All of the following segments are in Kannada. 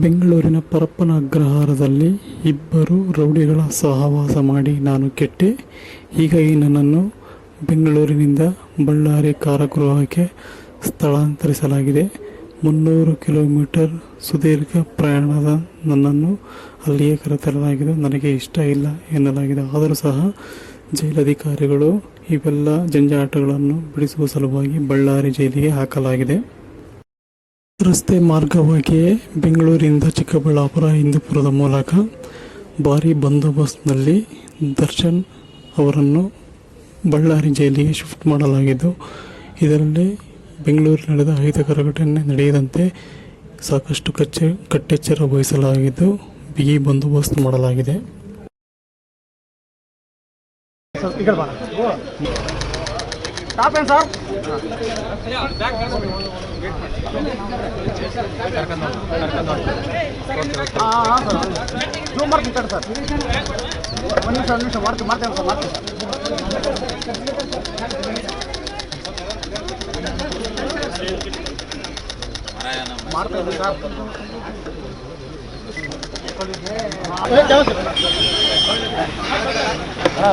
ಬೆಂಗಳೂರಿನ ಪರಪ್ಪನ ಅಗ್ರಹಾರದಲ್ಲಿ ಇಬ್ಬರು ರೌಡಿಗಳ ಸಹವಾಸ ಮಾಡಿ ನಾನು ಕೆಟ್ಟೆ. ಈಗ ಈ ನನ್ನನ್ನು ಬೆಂಗಳೂರಿನಿಂದ ಬಳ್ಳಾರಿ ಕಾರಾಗೃಹಕ್ಕೆ ಸ್ಥಳಾಂತರಿಸಲಾಗಿದೆ. ಮುನ್ನೂರು ಕಿಲೋಮೀಟರ್ ಸುದೀರ್ಘ ಪ್ರಯಾಣದ ನನ್ನನ್ನು ಅಲ್ಲಿಯೇ ಕರೆತರಲಾಗಿದೆ. ನನಗೆ ಇಷ್ಟ ಇಲ್ಲ ಎನ್ನಲಾಗಿದೆ. ಆದರೂ ಸಹ ಜೈಲಧಿಕಾರಿಗಳು ಇವೆಲ್ಲ ಜಂಜಾಟಗಳನ್ನು ಬಿಡಿಸುವ ಸಲುವಾಗಿ ಬಳ್ಳಾರಿ ಜೈಲಿಗೆ ಹಾಕಲಾಗಿದೆ. ರಸ್ತೆ ಮಾರ್ಗವಾಗಿಯೇ ಬೆಂಗಳೂರಿಂದ ಚಿಕ್ಕಬಳ್ಳಾಪುರ, ಹಿಂದೂಪುರದ ಮೂಲಕ ಭಾರೀ ಬಂದೋಬಸ್ತ್ನಲ್ಲಿ ದರ್ಶನ್ ಅವರನ್ನು ಬಳ್ಳಾರಿ ಜೈಲಿಗೆ ಶಿಫ್ಟ್ ಮಾಡಲಾಗಿದ್ದು, ಇದರಲ್ಲಿ ಬೆಂಗಳೂರು ನಡೆದ ಅಹಿತಕರ ಘಟನೆ ನಡೆಯದಂತೆ ಸಾಕಷ್ಟು ಕಚ್ಚೆ, ಕಟ್ಟೆಚ್ಚರ ವಹಿಸಲಾಗಿದ್ದು, ಬಿಗಿ ಬಂದೋಬಸ್ತ್ ಮಾಡಲಾಗಿದೆ. ಟಾಪ್ ಏನು ಸರ್ ಹಾಂ ಸರ್ ಜೂಮ್ ಮಾಡ್ತೀನಿ ಸರ್ ಸರ್ ಒಂದು ನಿಮಿಷ ಒಂದು ನಿಮಿಷ ಮಾಡ್ತೀನಿ ಮಾಡ್ತೇನೆ ಸರ್ ಮಾಡ್ತೀನಿ ಮಾಡ್ತೇನೆ ಸರ್ ಹಾಂ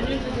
Gracias.